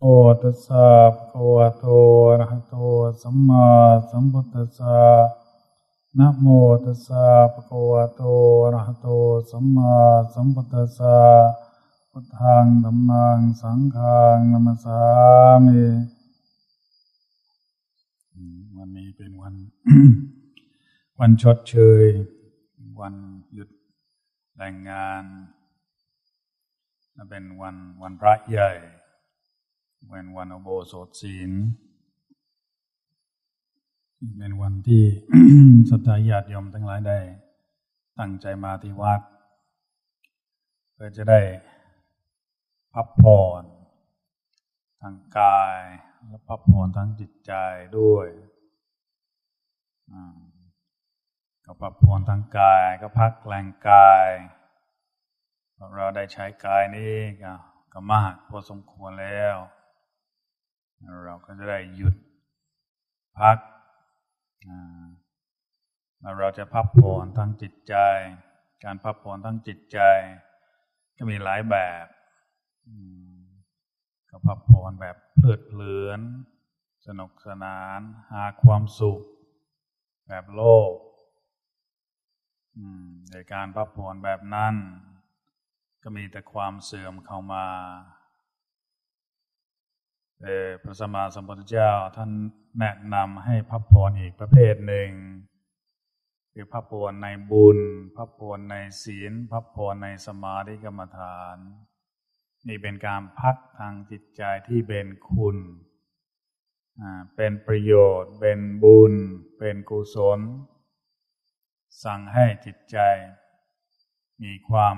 โอตัสสะภะวะโตอะระหะโตสัมมาสัมพุทธัสสะนะโมตัสสะภะคะวะโตอะระหะโตสัมมาสัมพุทธัสสะพุทธังธัมมังสังฆังนัมสามิวันนี้เป็นวัน วันชดเชย วันหยุดแรงงานและเป็นวันวันพระใหญ่ เป็นวันอโบสถศีลเป็นวันที่สัตยาติยมทั้งหลายได้ ตั้งใจมาที่วัดเพื่อจะได้พักผ่อนทางกายและพักผ่อนทางจิตใจด้วยก็พักผ่อนทางกายก็พักแรงกายเราได้ใช้กายนี้ก็มากพอสมควรแล้ว เราก็จะได้หยุดพักแล้วเราจะพักผ่อนทั้งจิตใจ การพักผ่อนทั้งจิตใจ ก็มีหลายแบบก็พักผ่อนแบบเพลิดเพลิน สนุกสนาน หาความสุข แบบโลกในการพักผ่อนแบบนั้น ก็มีแต่ความเสื่อมเข้ามา แต่พระสัมมาสัมพุทธเจ้าท่านแนะนำให้พักผ่อนอีกประเภทหนึ่ง คือพักผ่อนในบุญ พักผ่อนในศีล พักผ่อนในสมาธิกรรมฐาน นี่เป็นการพักทางจิตใจที่เป็นคุณ เป็นประโยชน์ เป็นบุญ เป็นกุศล สั่งให้จิตใจมีความ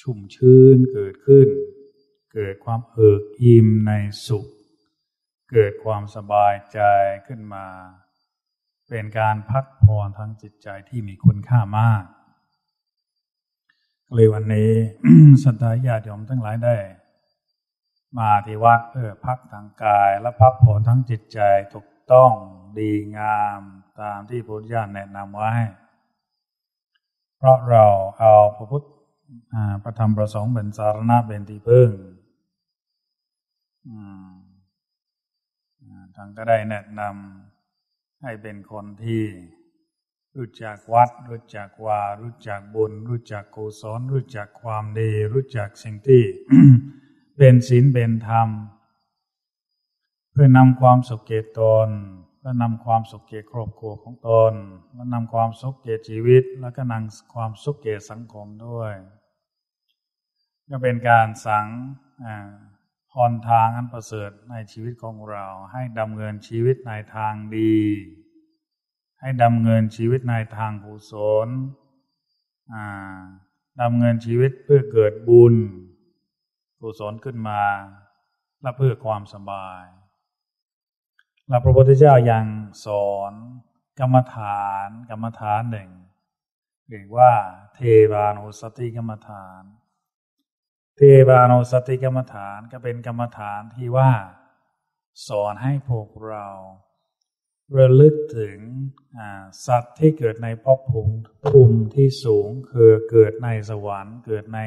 ชุ่มชื้นเกิดขึ้น เกิดความเอิกอิ่มในสุข เกิดความสบายใจขึ้นมา เป็นการพักผ่อนทางจิตใจที่มีคุณค่ามาก เลยวันนี้สัตยาติยมทั้งหลายได้ มาที่วัดเพื่อพักทางกายและพักผ่อนทั้งจิตใจถูกต้องดีงามตามที่พุทธญาณแนะนำไว้ เพราะเราเอาพระพุทธประธรรมประสงค์เป็นสารณะเป็นที่พึ่ง ทางก็ได้แนะนำให้เป็นคนที่ รู้จักวัด รู้จักวา รู้จักบุญ รู้จักกุศลรู้จักความดี รู้จักสิ่งที่ เป็นศีลเป็นธรรม เพื่อนำความสุขเกตตนและนำความสุขเกตครอบครัวของตนและนำความสุขเกตชีวิต แล้วก็นำความสุขเกตสังคมด้วย ก็เป็นการสังอ่า พรทางอันประเสริฐในชีวิตของเรา ให้ดำเนินชีวิตในทางดี ให้ดำเนินชีวิตในทางกุศลดำเนินชีวิตเพื่อเกิดบุญกุศลขึ้นมาและเพื่อความสบายเราพระพุทธเจ้ายังสอนกรรมฐานกรรมฐานหนึ่งเรียกว่า เทวานุสติกรรมฐาน เทวานุสติกรรมฐานก็เป็นกรรมฐานที่ว่า สอนให้พวกเราระลึกถึงสัตว์ที่เกิดในภพภูมิภูมิที่สูงคือเกิดในสวรรค์ เกิดใน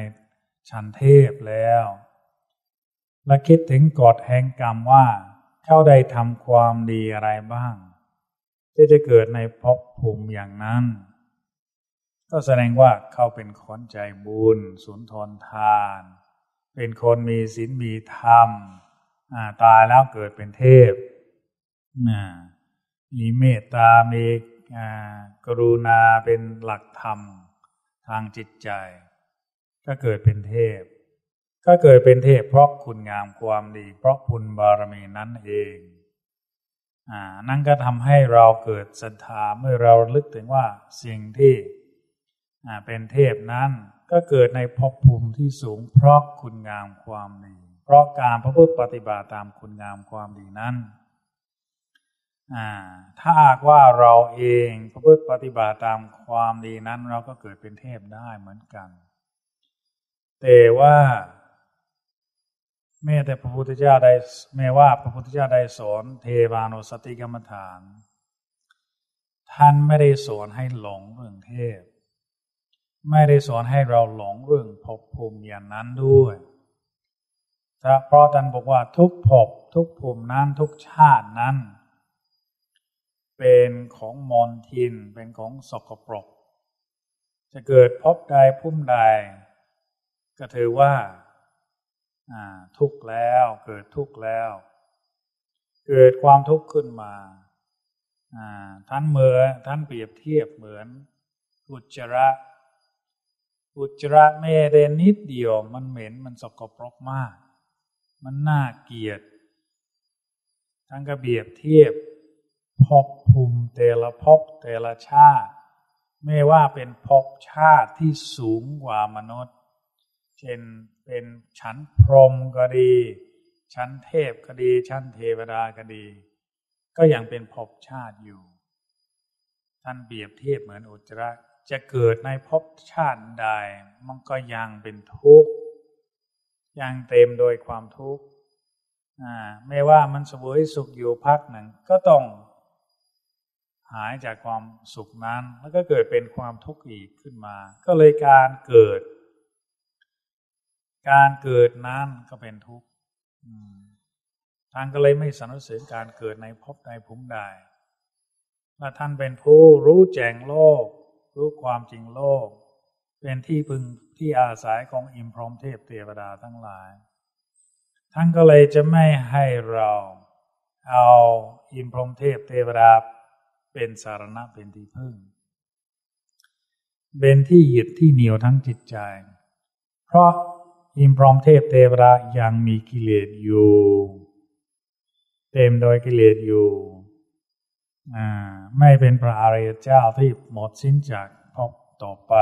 ชั้นเทพแล้ว และคิดถึงกฎแห่งกรรมว่าเขาได้ทำความดีอะไรบ้าง ที่จะเกิดในภพภูมิอย่างนั้น ก็แสดงว่าเขาเป็นคนใจบุญสุนทรทาน เป็นคนมีศีลมีธรรมตายแล้วเกิดเป็นเทพ มีเมตตา มีกรุณาเป็นหลักธรรมทางจิตใจ ก็เกิดเป็นเทพ ก็เกิดเป็นเทพ เพราะคุณงามความดี เพราะบุญบารมีนั้นเองอนั่นก็ทำให้เราเกิดศรัทธาเมื่อเราลึกถึงว่าสิ่งที่เป็นเทพนั้น ก็เกิดในภพภูมิที่สูง เพราะคุณงามความดี เพราะการพระพุทธปฏิบัติตามคุณงามความดีนั้นถ้าหากว่าเราเองพระพุทธปฏิบัติตามความดีนั้น เราก็เกิดเป็นเทพได้เหมือนกัน แต่ว่าแม้แต่พระพุทธเจ้าได้แม้ว่าพระพุทธเจ้าได้สอนเทวานุสติกรรมฐาน ท่านไม่ได้สอนให้หลงเรื่องเทพ ไม่ได้สอนให้เราหลงเรื่องภพภูมิอย่างนั้นด้วยเพราะท่านบอกว่าทุกภพทุกภูมินั้นทุกชาตินั้น เป็นของมนทินเป็นของสกปรก จะเกิดพบใดพุ่มใด ก็ถือว่าทุกข์แล้วเกิดทุกข์แล้ว เกิดความทุกข์ขึ้นมาท่านเมื่อท่านเปรียบเทียบเหมือนอุจจาระ อุจจาระแม่เดนนิดเดียวมันเหม็นมันสกปรกมาก มันน่าเกลียดท่านก็เปรียบเทียบพบภูมิแต่ละพบแต่ละชาติ ไม่ว่าเป็นพบชาติที่สูงกว่ามนุษย์ เช่นเป็นชั้นพรหมก็ดี ชั้นเทพก็ดี ชั้นเทวดาก็ดี ก็ยังเป็นภพชาติอยู่ ท่านเปรียบเทียบเหมือนอุจจาระ จะเกิดในภพชาติใด มันก็ยังเป็นทุกข์ยังเต็มโดยความทุกข์ไม่ว่ามันสวยสุขอยู่พักหนึ่ง ก็ต้องหายจากความสุขนั้น แล้วก็เกิดเป็นความทุกข์อีกขึ้นมา ก็เลยการเกิด การเกิดนั้นก็เป็นทุกข์ทางก็เลยไม่สนับสนุนการเกิดในภพใดภูมิใดและท่านเป็นผู้รู้แจ้งโลก รู้ความจริงโลก เป็นที่พึงที่อาศัยของอิมพรมเทพเทวดาทั้งหลาย ท่านก็เลยจะไม่ให้เราเอาอิมพรมเทพเทวดาเป็นสารณะเป็นที่พึ่ง เป็นที่หยึดที่เหนียวทั้งจิตใจ เพราะอิมพรมเทพเทวดายังมีกิเลสอยู่ เต็มโดยกิเลสอยู่ ไม่เป็นพระอริยเจ้าที่หมดสิ้นจากพบต่อไป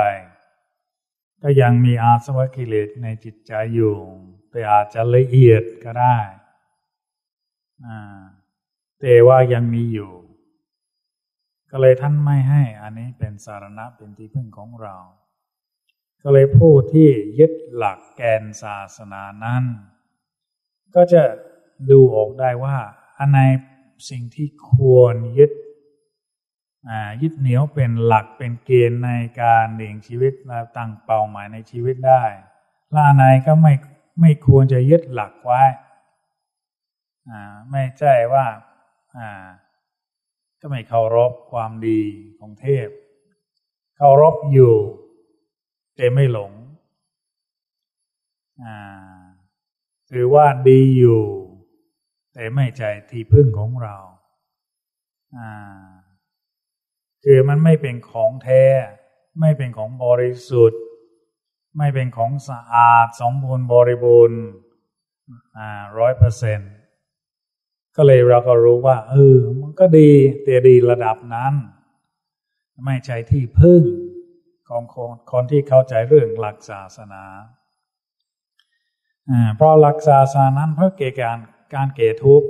ก็ยังมีอาสวะกิเลสในจิตใจอยู่ แต่อาจจะละเอียดก็ได้แต่ว่ายังมีอยู่ ก็เลยท่านไม่ให้อันนี้เป็นสารณะเป็นที่พึ่งของเรา ก็เลยผู้ที่ยึดหลักแกนศาสนานั้น ก็จะดูออกได้ว่าอันใน สิ่งที่ควรยึดยึดเหนียวเป็นหลักเป็นเกณฑ์ในการเลี้ยงชีวิตและตั้งเป้าหมายในชีวิตได้ล่าในก็ไม่ไม่ควรจะยึดหลักไว้ไม่ใช่ว่าก็ไม่เคารพความดีของเทพ เคารพอยู่แต่ไม่หลงถือว่าดีอยู่ แต่ไม่ใจที่พึ่งของเราคือมันไม่เป็นของแท้ ไม่เป็นของบริสุทธิ์ ไม่เป็นของสะอาดสมบูรณ์บริบูรณ์ร้อยเปอร์เซ็นก็เลยเราก็รู้ว่า เออ มันก็ดีแต่ดีระดับนั้น ไม่ใช่ที่พึ่งของคนคนที่เข้าใจเรื่องหลักศาสนา เพราะหลักศาสนานั้นเพื่อเกี่ยวกับ การเกทุกข์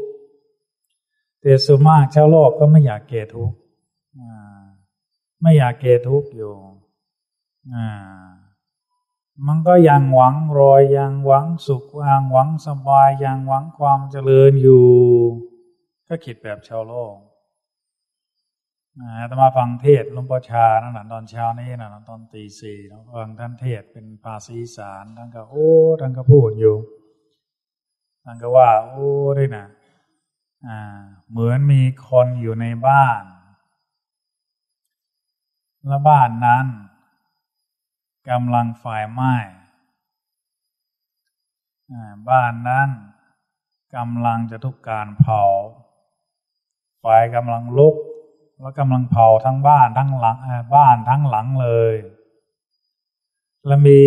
แต่ส่วนมากชาวโลกก็ไม่อยากเกทุกข์ไม่อยากเกทุกข์อยู่มันก็ยังหวังรอยยังหวังสุขยังหวังสบายยังหวังความเจริญอยู่ ก็คิดแบบชาวโลกอาตมาฟังเทศลุงปชานั่นแหละตอนเช้านี้นะตอนตีสี่ฟังท่านเทศเป็นภาษีสารท่านก็โอ้ท่านก็พูดอยู่ ท่านก็ว่า โอ้ด้วยนะอ่าเหมือนมีคนอยู่ในบ้าน และบ้านนั้นกำลังไฟไหม้บ้านนั้นกำลังจะทุกการเผา ไฟกำลังลุก แล้วกำลังเผาทั้งบ้านทั้งหลังบ้านทั้งหลังเลย และมี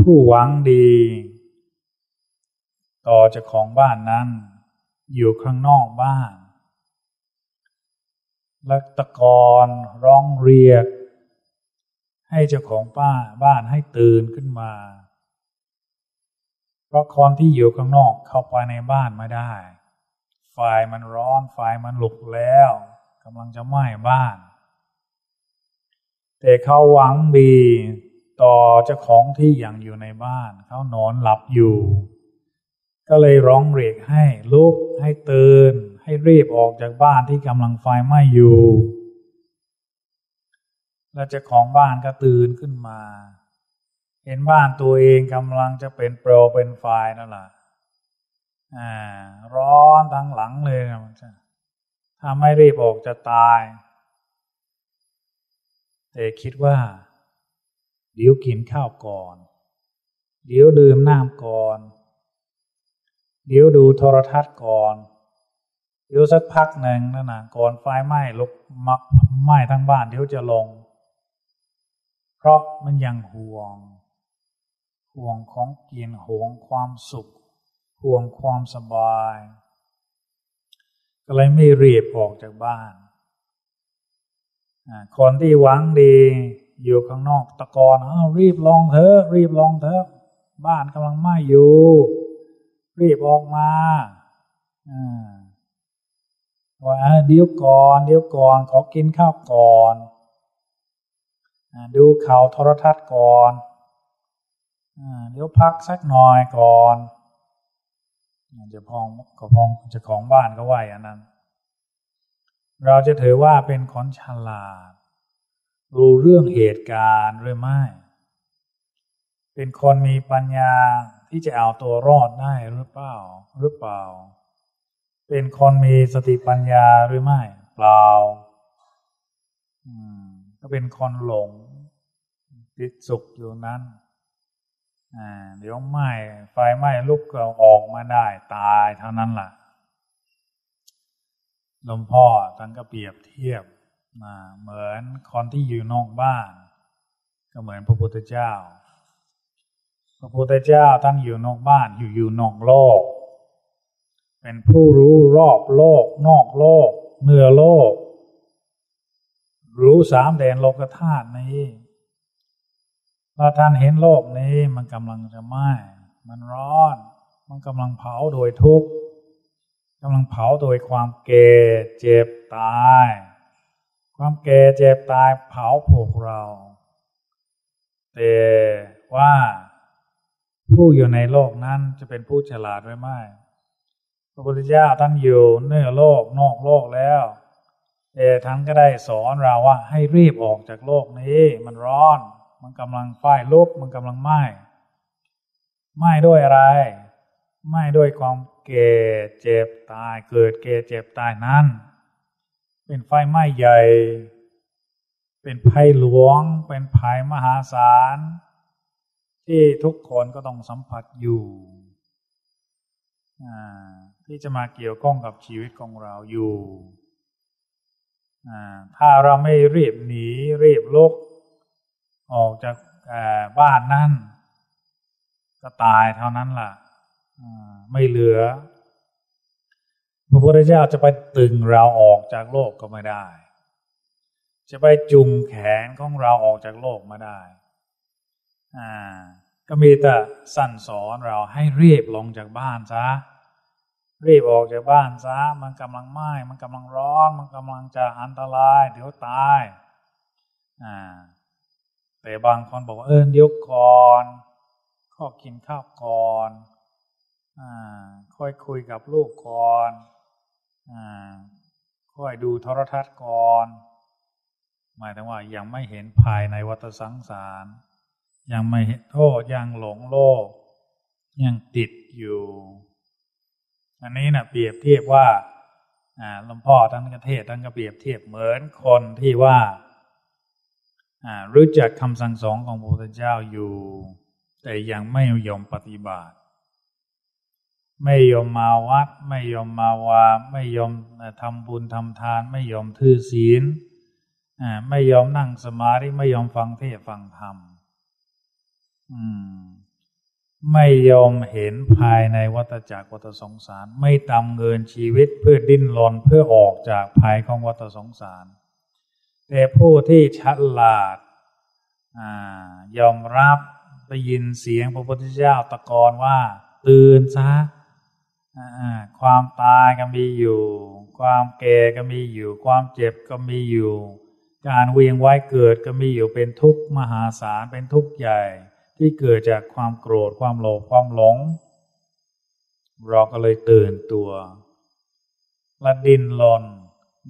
ผู้หวังดี ต่อเจ้าของบ้านนั้น อยู่ข้างนอกบ้านและตะกอนร้องเรียก ให้เจ้าของป้าบ้านให้ตื่นขึ้นมา เพราะคนที่อยู่ข้างนอกเข้าไปในบ้านไม่ได้ ไฟมันร้อนไฟมันลุกแล้วกำลังจะไหม้บ้าน แต่เขาหวังดีต่อเจ้าของที่อยังอยู่ในบ้าน เขานอนหลับอยู่ ก็เลยร้องเรียกให้ลุกให้ตื่น ให้รีบออกจากบ้านที่กำลังไฟไหม้อยู่แล้วเจ้าของบ้านก็ตื่นขึ้นมา เห็นบ้านตัวเองกำลังจะเป็นโปรเป็นไฟนั่นแหละอ่า ร้อนทั้งหลังเลยนะมันจะถ้าไม่รีบออกจะตาย แต่คิดว่า เดี๋ยวกินข้าวก่อน เดี๋ยวดื่มน้ำก่อน เดี๋ยวดูโทรทัศน์ก่อน เดี๋ยวสักพักหนึ่งนั่นนะก่อนไฟไหม้ลุกมักไหม้ทั้งบ้านเดี๋ยวจะลง เพราะมันยังห่วง ห่วงของกินห่วงความสุข ห่วงความสบาย ก็เลยไม่รีบออกจากบ้านคนที่หวังดีอยู่ข้างนอกตะกอนอ้าวรีบลองเถอะรีบลองเถอะ บ้านกำลังไหม้อยู่ รีบออกมาอว่าเดี๋ยวก่อนเดี๋ยวก่อน ขอกินข้าวก่อนดูข่าวโทรทัศน์ก่อนเดี๋ยวพักสักหน่อยก่อนจะพองก็พองจะของบ้านก็ไหวอันนั้น เราจะถือว่าเป็นคนฉลาด รู้เรื่องเหตุการณ์หรือไม่ เป็นคนมีปัญญา ที่จะเอาตัวรอดได้หรือเปล่าหรือเปล่า เป็นคนมีสติปัญญาหรือไม่ เปล่าก็เป็นคนหลงติดสุขอยู่นั้นเดี๋ยวไหม้ไฟไหม้ลุกก็ออกมาได้ ตายเท่านั้นละ่ะหลวงพ่อท่านก็เปรียบเทียบเหมือนคนที่อยู่นอกบ้าน ก็เหมือนพระพุทธเจ้า พระพุทธเจ้าท่านอยู่นอกบ้านอยู่อยู่นอกโลก เป็นผู้รู้รอบโลก นอกโลกเหนือโลก รู้สามแดนโลกธาตุนี้พอท่านเห็นโลกนี้มันกำลังจะไหม้มันร้อน มันกำลังเผาโดยทุกข์กำลังเผาโดยความเก่เจ็บตาย ความเก่เจ็บตายเผาพวกเรา แต่ว่า ผู้อยู่ในโลกนั้นจะเป็นผู้ฉลาดหรือไม่ระพุทธเจ้าท่านอยู่เนื้อโลกนอกโลกแล้วแต่ท่านก็ได้สอนเราว่าให้รีบออกจากโลกนี้ มันร้อน มันกำลังไฟลุกมันกำลังไหม้ไหม้ด้วยอะไรไหม้ด้วยความเก่เจ็บตาย เกิดเก่เจ็บตายนั้น เป็นไฟไหม้ใหญ่ เป็นภัยหลวง เป็นภัยมหาศาล ที่ทุกคนก็ต้องสัมผัสอยู่ที่จะมาเกี่ยวข้องกับชีวิตของเราอยู่ ถ้าเราไม่รีบหนีรีบลก ออกจากบ้านนั่น ก็ตายเท่านั้นล่ะ ไม่เหลือ พระพุทธเจ้าจะไปตึงเราออกจากโลกก็ไม่ได้ จะไปจุงแขนของเราออกจากโลกมาได้ ก็มีแต่สั่นสอนเราให้รีบลงจากบ้านซะรีบออกจากบ้านซะมันกำลังไหม้มันกำลังร้อน มันกำลังจะอันตรายเดี๋ยวตายอ่าแต่บางคนบอกว่าเออเดี๋ยวก่อนข้อกินข้าวก่อนอ่าค่อยคุยกับลูกก่อนอ่าค่อยดูโทรทัศน์ก่อน หมายถึงว่ายังไม่เห็นภายในวัฏสงสาร ยังไม่เห็นโทษยังหลงโลก ยังติดอยู่ อันนี้นะเปรียบเทียบว่าหลวงพ่อท่านก็เทศท่านก็เปรียบเทียบเหมือนคนที่ว่ารู้จักคำสั่งสอนของพระพุทธเจ้าอยู่ แต่ยังไม่ยอมปฏิบัติ ไม่ยอมมาวัด ไม่ยอมมาวาไม่ยอมทำบุญทำทาน ไม่ยอมถือศีลไม่ยอมนั่งสมาธิไม่ยอมฟังเทศฟังธรรม ไม่ยอมเห็นภายในวัฏจักรวัฏสงสาร ไม่ตำเงินชีวิตเพื่อดิ้นรนเพื่อออกจากภายของวัฏสงสาร แต่ผู้ที่ฉลาดยอมรับได้ยินเสียงพระพุทธเจ้าตะกอนว่า ตื่นซะความตายก็มีอยู่ ความแก่ก็มีอยู่ ความเจ็บก็มีอยู่ การเวียงว่ายเกิดก็มีอยู่เป็นทุกข์มหาศาลเป็นทุกข์ใหญ่ ที่เกิดจากความโกรธความโลภความหลง เราก็เลยตื่นตัวและดินรน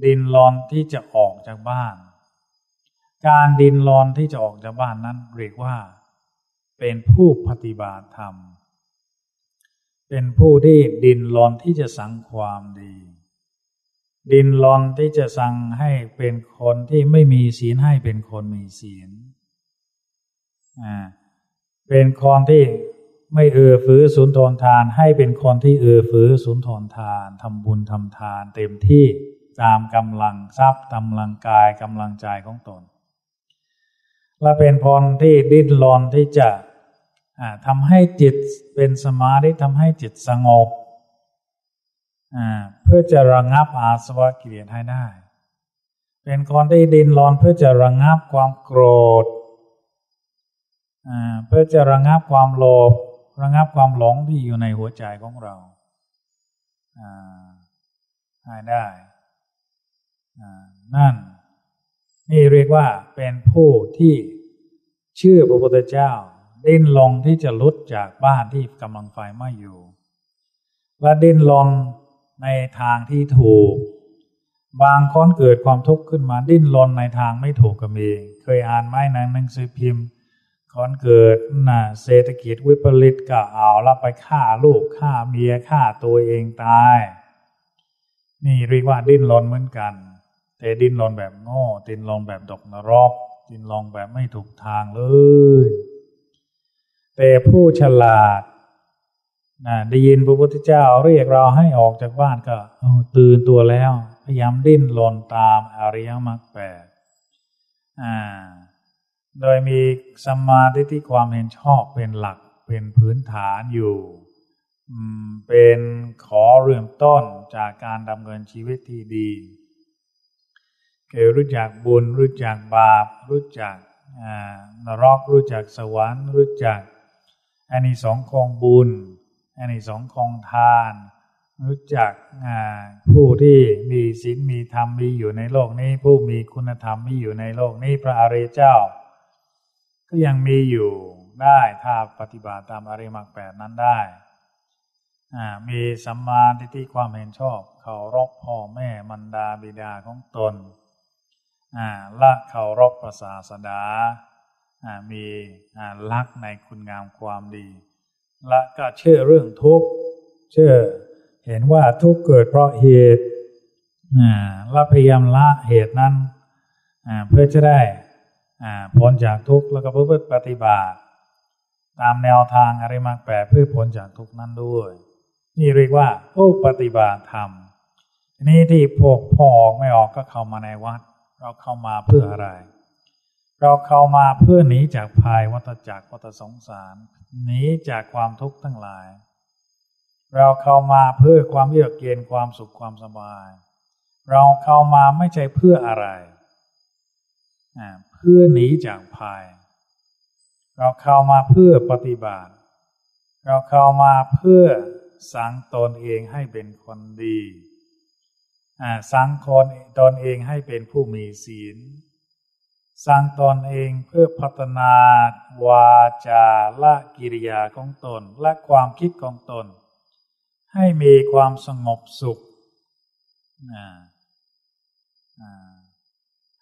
ดินรนที่จะออกจากบ้าน การดินรนที่จะออกจากบ้านนั้นเรียกว่า เป็นผู้ปฏิบัติธรรม เป็นผู้ที่ดินรนที่จะสั่งความดี ดินรนที่จะสั่งให้เป็นคนที่ไม่มีศีลให้เป็นคนมีศีลอ่า เป็นคนที่ไม่เอือฟื้อสุนทรทาน ให้เป็นคนที่เอือฟื้อสุนทรทานทำบุญทำทานเต็มที่ตามกำลังทรัพย์กำลังกายกำลังใจของตน และเป็นพรที่ดิ้นรนที่จะทำให้จิตเป็นสมาธิทำให้จิตสงบเพื่อจะระงับอาสวะกิเลสให้ได้ เป็นคนที่ดิ้นรนเพื่อจะระงับความโกรธ เพื่อจะระงับความโลภระงับความหลงที่อยู่ในหัวใจของเราให้ได้นั่น นี่เรียกว่าเป็นผู้ที่เชื่อพระพุทธเจ้า ดิ้นลงที่จะลุดจากบ้านที่กำลังไฟไหม้อยู่ และดิ้นลงในทางที่ถูก บางคนเกิดความทุกข์ขึ้นมาดิ้นรนในทางไม่ถูกก็มี เคยอ่านไหมในหนังสือพิมพ์ คนเกิดน่ะเศรษฐกิจวิปริตก็เอาละไปฆ่าลูกฆ่าเมียฆ่าตัวเองตาย นี่เรียกว่าดิ้นรนเหมือนกัน แต่ดิ้นรนแบบโง่ดิ้นรนแบบดกนรกดิ้นรนแบบไม่ถูกทางเลย แต่ผู้ฉลาดนะได้ยินพระพุทธเจ้าเรียกเราให้ออกจากบ้านก็ตื่นตัวแล้ว พยายามดิ้นรนตามอริยมรรคแปดอ่า โดยมีสมาธิที่ความเห็นชอบเป็นหลักเป็นพื้นฐานอยู่เป็นขอเริ่มต้นจากการดำเนินชีวิตที่ดีเกี่ยวรู้จักบุญ รู้จักบาป รู้จักนรกรู้จักสวรรค์ รู้จักอันนี้สองของบุญอันนี้สองของทาน รู้จักผู้ที่มีศีลมีธรรมมีอยู่ในโลกนี้ ผู้มีคุณธรรมมีอยู่ในโลกนี้พระอริยเจ้า ก็ยังมีอยู่ได้ถ้าปฏิบัติตามอริมักแปดนั้นได้ มีสัมมาทิฏฐิความเห็นชอบเคารพพ่อแม่มันดาบิดาของตนละเคารพภาษาสดา มีลักในคุณงามความดีและก็เชื่อเรื่องทุกข์ เชื่อเห็นว่าทุกข์เกิดเพราะเหตุละพยายามละเหตุนั้นเพื่อจะได้ พ้นจากทุกข์แล้วก็เพื่อปฏิบัติตามแนวทางอริมักแปดเพื่อพ้นจากทุกข์นั้นด้วย นี่เรียกว่าผู้ปฏิบัติธรรมนี้ที่พวกพ่อออกไม่ออกก็เข้ามาในวัด เราเข้ามาเพื่ออะไร เราเข้ามาเพื่อหนีจากภายวัฏจักรวัฏสงสารหนีจากความทุกข์ทั้งหลาย เราเข้ามาเพื่อความเยือกเย็นความสุขความสบาย เราเข้ามาไม่ใช่เพื่ออะไร เพื่อหนีจากภัย เราเข้ามาเพื่อปฏิบัติ เราเข้ามาเพื่อสังตนเองให้เป็นคนดีสังคนตนเองให้เป็นผู้มีศีลสร้างตนเองเพื่อพัฒนาวาจาละกิริยาของตนและความคิดของตน ให้มีความสงบสุข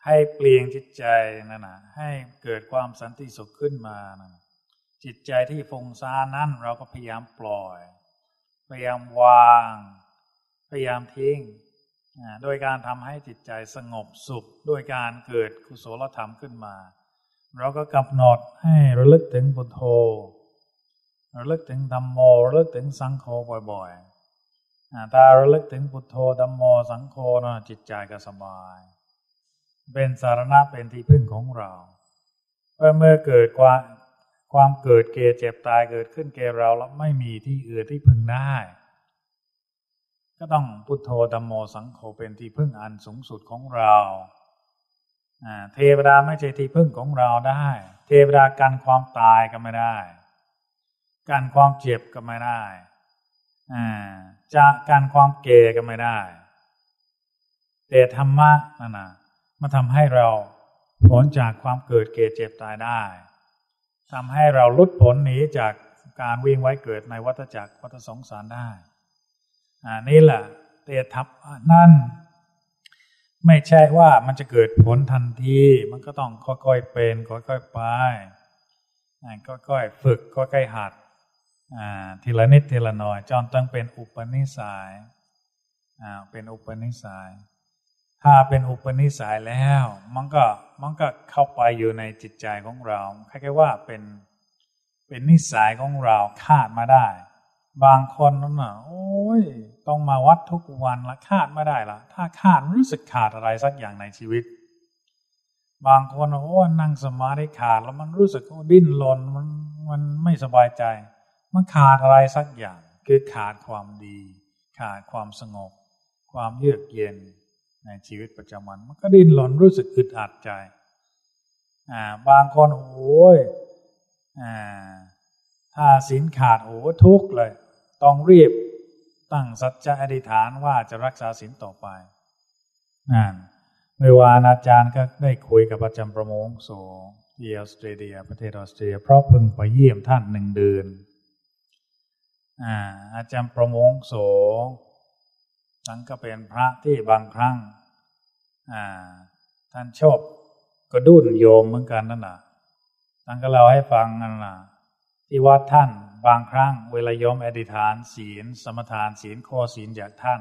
ให้เปลี่ยนจิตใจนั่นนะให้เกิดความสันติสุขขึ้นมานะจิตใจที่ฟงซานั้นเราก็พยายามปล่อย พยายามวาง พยายามทิ้งโดยการทำให้จิตใจสงบสุขด้วยการเกิดกุศลธรรมขึ้นมา เราก็กำหนดให้ระลึกถึงบุญโธระลึกถึงธรรมโมระลึกถึงสังโฆบ่อยๆถ้าระลึกถึงพุทโธธรรมโมสังโฆนะจิตใจก็สบาย เป็นสารณะเป็นที่พึ่งของเราเมื่อเกิดความความเกิดเกเจ็บตายเกิดขึ้นแก่เราแล้วไม่มีที่อื่นที่พึ่งได้ ก็ต้องพุทโธธรรมโมสังโฆเป็นที่พึ่งอันสูงสุดของเราเทวดาไม่ใช่ที่พึ่งของเราได้ เทวดากันความตายก็ไม่ได้ กันความเจ็บก็ไม่ได้จะกันความเกก็ไม่ได้ แต่ธรรมะนั่นนะ มาทำให้เราพ้นจากความเกิดเกิดเจ็บตายได้ทำให้เราลุดพ้นหนีจากการวิ่งไว้เกิดในวัฏจักรวัฏสงสารได้อ่านี่แหละเตทับนั่น ไม่ใช่ว่ามันจะเกิดผลทันที มันก็ต้องค่อยๆเป็น ค่อยๆไปค่อยๆฝึกค่อยๆหัดทีละนิดทีละหน่อยจนต้องเป็นอุปนิสัยเป็นอุปนิสัย ถ้าเป็นอุปนิสัยแล้ว มันก็มันก็เข้าไปอยู่ในจิตใจของเราแคล้ายๆว่าเป็นเป็นนิสัยของเราคาดมาได้ บางคนนั่นน่ะโอ้ยต้องมาวัดทุกวันละคาดไม่ได้ละถ้าคาดรู้สึกขาดอะไรสักอย่างในชีวิต บางคนโอ้นั่งสมาธิขาดแล้วมันรู้สึกดิ้นรนมันมันไม่สบายใจ มันขาดอะไรสักอย่าง คือขาดความดี ขาดความสงบ ความเยือกเย็น ในชีวิตประจำวัน มันก็ดิ้นรนรู้สึกอึดอัดใจอ่าบางคนโอ้ยอ่าถ้าสินขาดโอ้ทุกเลย ต้องรีบตั้งสัจจะอธิษฐานว่าจะรักษาสินต่อไปนั่นเมื่อวานอาจารย์ก็ได้คุยกับอาจารย์ประมงโสที่ออสเตรเลียประเทศออสเตรเลียเพราะเพิ่งไปเยี่ยมท่านหนึ่งเดือนอาอาจารย์ประมงโส ท่านก็เป็นพระที่บางครั้งท่านชอบกระดุนโยมเหมือนกันนั่นแหละท่านก็เล่าให้ฟังนั่นแหละที่วัดท่านบางครั้งเวลาโยมอธิษฐานศีล สมทานศีลขอศีลจากท่าน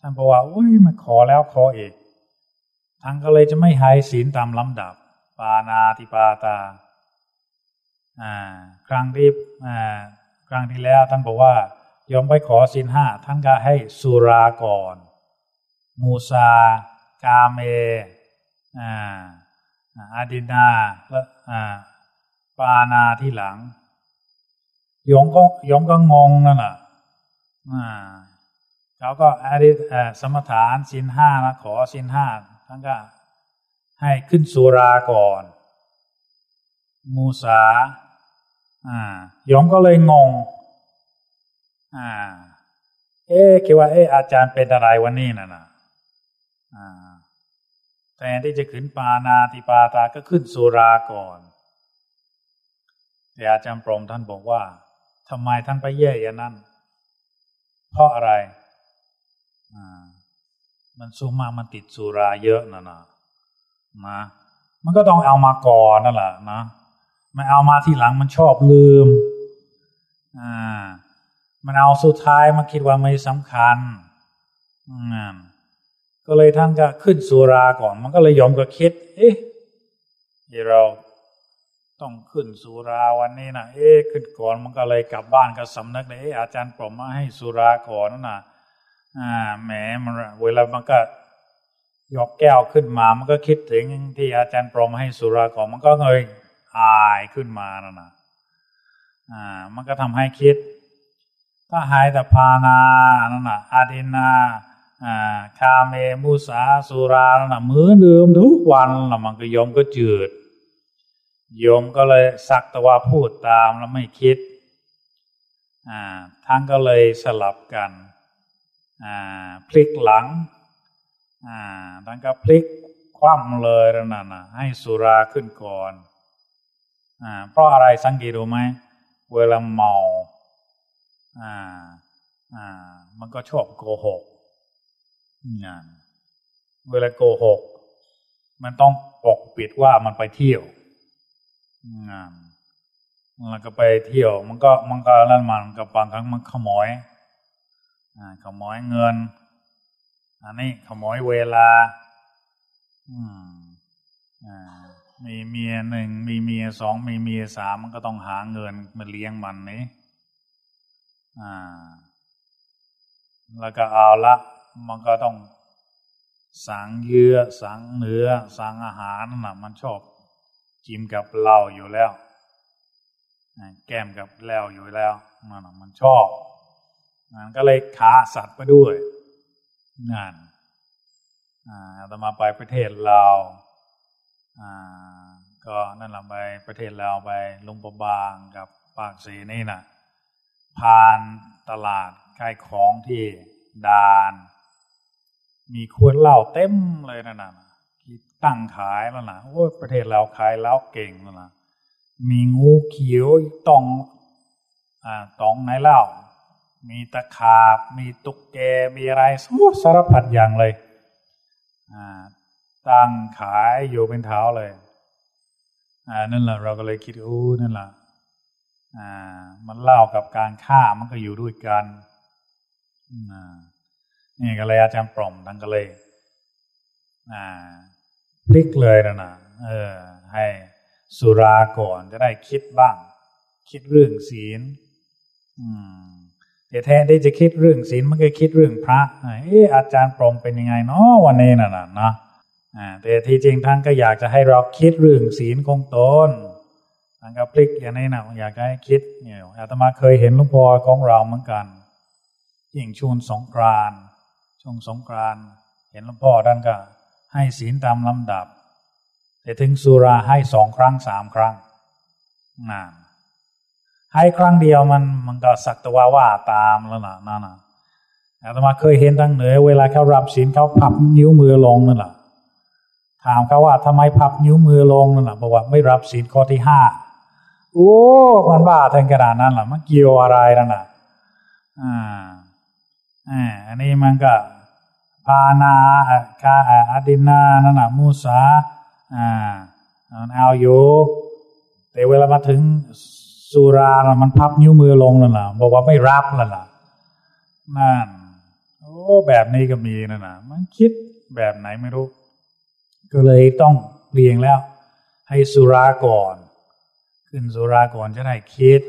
ท่านบอกว่าอุ้ยมาขอแล้วขออีกท่านก็เลยจะไม่ให้ศีลตามลำดับ ปานาติปาตาอ่าครั้งที่อ่าครั้งที่แล้วท่านบอกว่า ยอมไปขอสินห้าท่านก็ให้สุราก่อน มูซา กาเมอ่าอาดินาและอ่าปานาที่หลังยมก็ยมก็งงนั่นแหละอ่าเขาก็อดิสมถานสินห้านะขอสินห้าท่านก็ให้ขึ้นสุราก่อน มูสาอ่ายมก็เลยงง อ่า เอ๊คิดว่า เอ๊อาจารย์เป็นอะไรวันนี้น่ะนะอ่าแทนที่จะขึ้นปานาติปาตาก็ขึ้นสุราก่อน แต่อาจารย์ปรมท่านบอกว่าทำไมท่านไปแย่อย่างนั้น เพราะอะไร อ่า มันสูมามันติดสุราเยอะนะนะนะ มันก็ต้องเอามาก่อนนั่นแหละนะไม่เอามาทีหลังมันชอบลืม อ่า มันเอาสุดท้ายมาคิดว่าไม่สำคัญอ่าก็เลยท่านก็ขึ้นสุราก่อน มันก็เลยยอมก็คิด เอ๊ะเราต้องขึ้นสุราวันนี้นะเอ๊ะขึ้นก่อนมันก็เลยกลับบ้านก็สำนึกเลยอาจารย์ปรมมาให้สุราก่อนนะอ่าแหมมันเวลามันก็ยกแก้วขึ้นมา มันก็คิดถึงที่อาจารย์ปรมให้สุราก่อน มันก็เลยอายขึ้นมานะนะอ่า มันก็ทำให้คิด ถ้าหายแต่พานานั่นนะอาดินาอ่าคาเมมุสาสุรานะ่ะมือเดิมทุกวันละมันก็ยมก็จืดโยมก็เลยสักตะว่าพูดตามแล้วไม่คิดอ่าทั้งก็เลยสลับกันอ่าพลิกหลังอ่าทั้งก็พลิกคว่ำเลยแล้วนั่นนะให้สุราขึ้นก่อนอ่าเพราะอะไรสังเกตดูไหมเวลาเมา อ่า อ่า มันก็ชอบโกหกงานเวลาโกหก มันต้องปกปิดว่ามันไปเที่ยวงานแล้วก็ไปเที่ยว มันก็มันก็แล้วมันกับบางครั้งมันขโมยอ่าขโมยเงิน อันนี้ขโมยเวลา อืมอ่ามีเมียหนึ่งมีเมียสองมีเมียสามมันก็ต้องหาเงินมาเลี้ยงมันนี่ แล้วก็เอาละ มันก็ต้องสังเยื่อสังเนื้อ สังอาหารน่ะมันชอบจิ้มกับเหล้าอยู่แล้ว แก้มกับเหล้าอยู่แล้วมันมันชอบมันก็เลยขาสัตว์ไปด้วยงานอ่าตมาไปประเทศเราอ่าก็นั่นแหละไปประเทศเราไปลุงประบางกับปากสีนี่นะ ผ่านตลาดขายของที่ดาน มีขวดเหล้าเต็มเลยนะนะตั้งขายแล้วนะโอ้ประเทศเราขายเหล้าเก่งแล้วนะมีงูเขียวตองอ่าตองในเหล้ามีตะขาบ มีตุ๊กแก มีอะไรสารพัดอย่างเลยอ่าตั้งขายอยู่เป็นเท้าเลยอ่านั่นแหละเราก็เลยคิดโอ้นั่นแหละอ่า มันเล่ากับการฆ่ามันก็อยู่ด้วยกันอ่านี่ก็เลยอาจารย์ปล่อมทั้งก็เลยอ่าพลิกเลยนะนะเออ ให้สุราก่อนจะได้คิดบ้าง คิดเรื่องศีลอืมแต่แทนที่จะคิดเรื่องศีลมันก็คิดเรื่องพระเอออาจารย์ปรมเป็นยังไงเนาะวันนี้น่ะนะนะอ่าแต่ที่จริงท่านก็อยากจะให้เราคิดเรื่องศีลของตน ท่านก็พลิกอย่างนี้นะอยากให้คิดเนี่ยอาตมาเคยเห็นหลวงพ่อของเราเหมือนกันยิ่งช่วงสงกรานช่วงสงกรานเห็นหลวงพ่อท่านก็ ให้ศีลตามลำดับ แต่ถึงสุราให้สองครั้งสามครั้งน่นให้ครั้งเดียวมันมันก็สักตว่าว่าตามแล้วนะนั่นนะอาตมาเคยเห็นทั้งเหนือ เวลาเขารับศีลเขาพับนิ้วมือลงนั่นแหละถามเขาว่าทำไมพับนิ้วมือลงนั่นแหละบอกว่าไม่รับศีลข้อที่ห้า โอ้ มันบ้าทังกระดานนั้นแหละมันเกี่ยวอะไรนั่นน่ะอ่าอ่าอันนี้มันก็พานาคาอาดินานั่นน่ะมูสาอ่ามันเอาอยู่แต่เวลามาถึงสุรานะมันพับนิ้วมือลงแล้วล่ะบอกว่าไม่รับแล้วล่ะนั่นโอ้แบบนี้ก็มีนะนะมันคิดแบบไหนไม่รู้ ก็เลยต้องเปลี่ยนแล้ว ให้สุราก่อน ขึ้นสุราก่อนจะได้คิด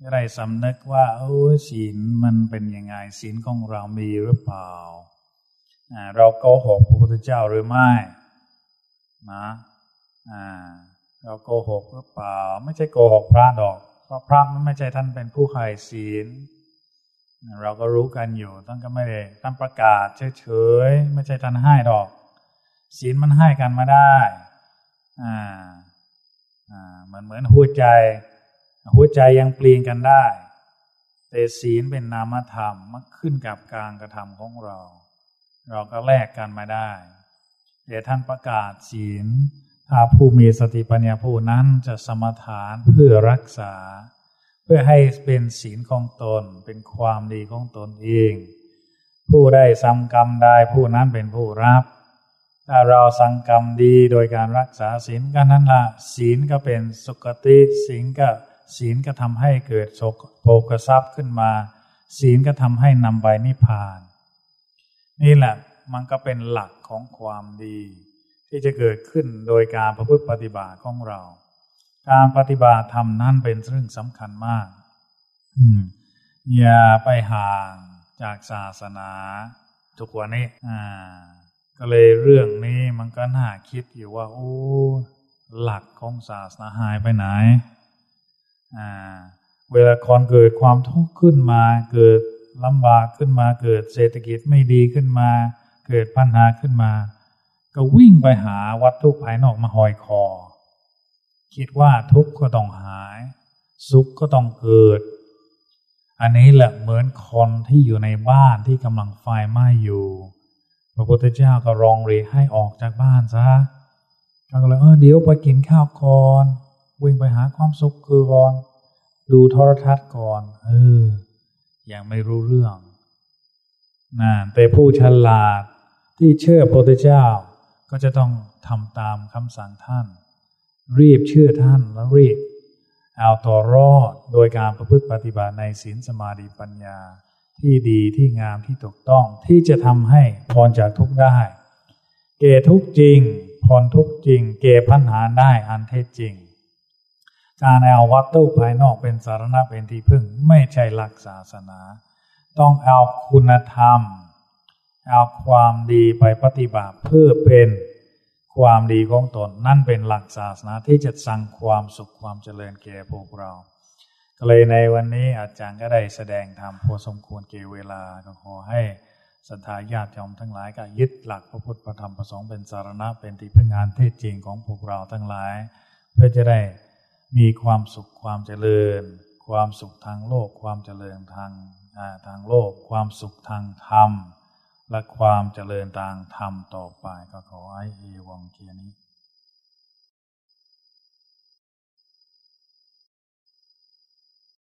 จะได้สำนึกว่าโอ้ศีลมันเป็นยังไงศีลของเรามีหรือเปล่า เราโกหกพระพุทธเจ้าหรือไม่นะอ่าเราโกหกหรือเปล่า ไม่ใช่โกหกพระดอก เพราะพระมันไม่ใช่ท่านเป็นผู้ใครศีล เราก็รู้กันอยู่ท่านก็ไม่ได้ท่านประกาศเฉยๆไม่ใช่ท่านให้ดอก ศีลมันให้กันมาได้อ่า มันเหมือนหัวใจ หัวใจยังเปลี่ยนกันได้ แต่ศีลเป็นนามธรรมมันขึ้นกับการกระทำของเรา เราก็แลกกันมาได้เดี๋ยวท่านประกาศศีลถ้าผู้มีสติปัญญาผู้นั้นจะสมทานเพื่อรักษา เพื่อให้เป็นศีลของตนเป็นความดีของตนเอง ผู้ได้สังกรรมได้ผู้นั้นเป็นผู้รับ ถ้าเราสังกรรมดีโดยการรักษาศีลก็นั้นละศีลก็เป็นสุคติศีลก็ศีลก็ทำให้เกิดโภกทรัพย์ขึ้นมา ศีลก็ทำให้นำไปนิพพาน นี่แหละมันก็เป็นหลักของความดี ที่จะเกิดขึ้นโดยการประพฤติปฏิบัติของเรา การปฏิบัติธรรมนั้นเป็นเรื่องสำคัญมากอย่าไปห่างจากศาสนา ทุกวันนี้อ่า ก็เลยเรื่องนี้มันก็น่าคิดอยู่ว่า โอ้ หลักของศาสนาหายไปไหน อ่า เวลาคนเกิดความทุกข์ขึ้นมา เกิดลำบากขึ้นมา เกิดเศรษฐกิจไม่ดีขึ้นมา เกิดปัญหาขึ้นมา ก็วิ่งไปหาวัตถุภายนอกมาหอยคอ คิดว่าทุกข์ก็ต้องหาย สุขก็ต้องเกิด อันนี้แหละเหมือนคนที่อยู่ในบ้านที่กำลังไฟไหม้อยู่ พระพุทธเจ้าก็รองเรียให้ออกจากบ้านซะเขาก็เลยเออเดี๋ยวไปกินข้าวก่อน วิ่งไปหาความสุขคือก่อน ดูโทรทัศน์ก่อน เออ ยังไม่รู้เรื่องนะแต่ผู้ฉลาดที่เชื่อพระพุทธเจ้า ก็จะต้องทำตามคำสั่งท่าน รีบเชื่อท่านแล้วรีบเอาต่อรอดโดยการประพฤติปฏิบัติในศีลสมาธิปัญญา ที่ดีที่งามที่ถูกต้องที่จะทำให้พรจากทุกได้ เกทุกจริงพรทุกจริง เกปัญหาได้อันเท็จจริง การเอาวัตถุภายนอกเป็นสารณะเป็นที่พึ่งไม่ใช่หลักศาสนา ต้องเอาคุณธรรม เอาความดีไปปฏิบัติเพื่อเป็นความดีของตนนั่นเป็นหลักศาสนาที่จะสั่งความสุขความเจริญแก่พวกเรา ก็เลยในวันนี้อาจารย์ก็ได้แสดงธรรมพอสมควรเกเวลาก็ขอให้สัทธาญาติโยมทั้งหลายก็ยึดหลักพระพุทธประธรรมประสงค์เป็นสารณะเป็นที่พึ่งงานเทศจริงของพวกเราทั้งหลาย เพื่อจะได้มีความสุขความเจริญ ความสุขทางโลก ความเจริญทางทางโลก ความสุขทางธรรม และความเจริญทางธรรมต่อไปก็ขอให้เอวังเกียนี้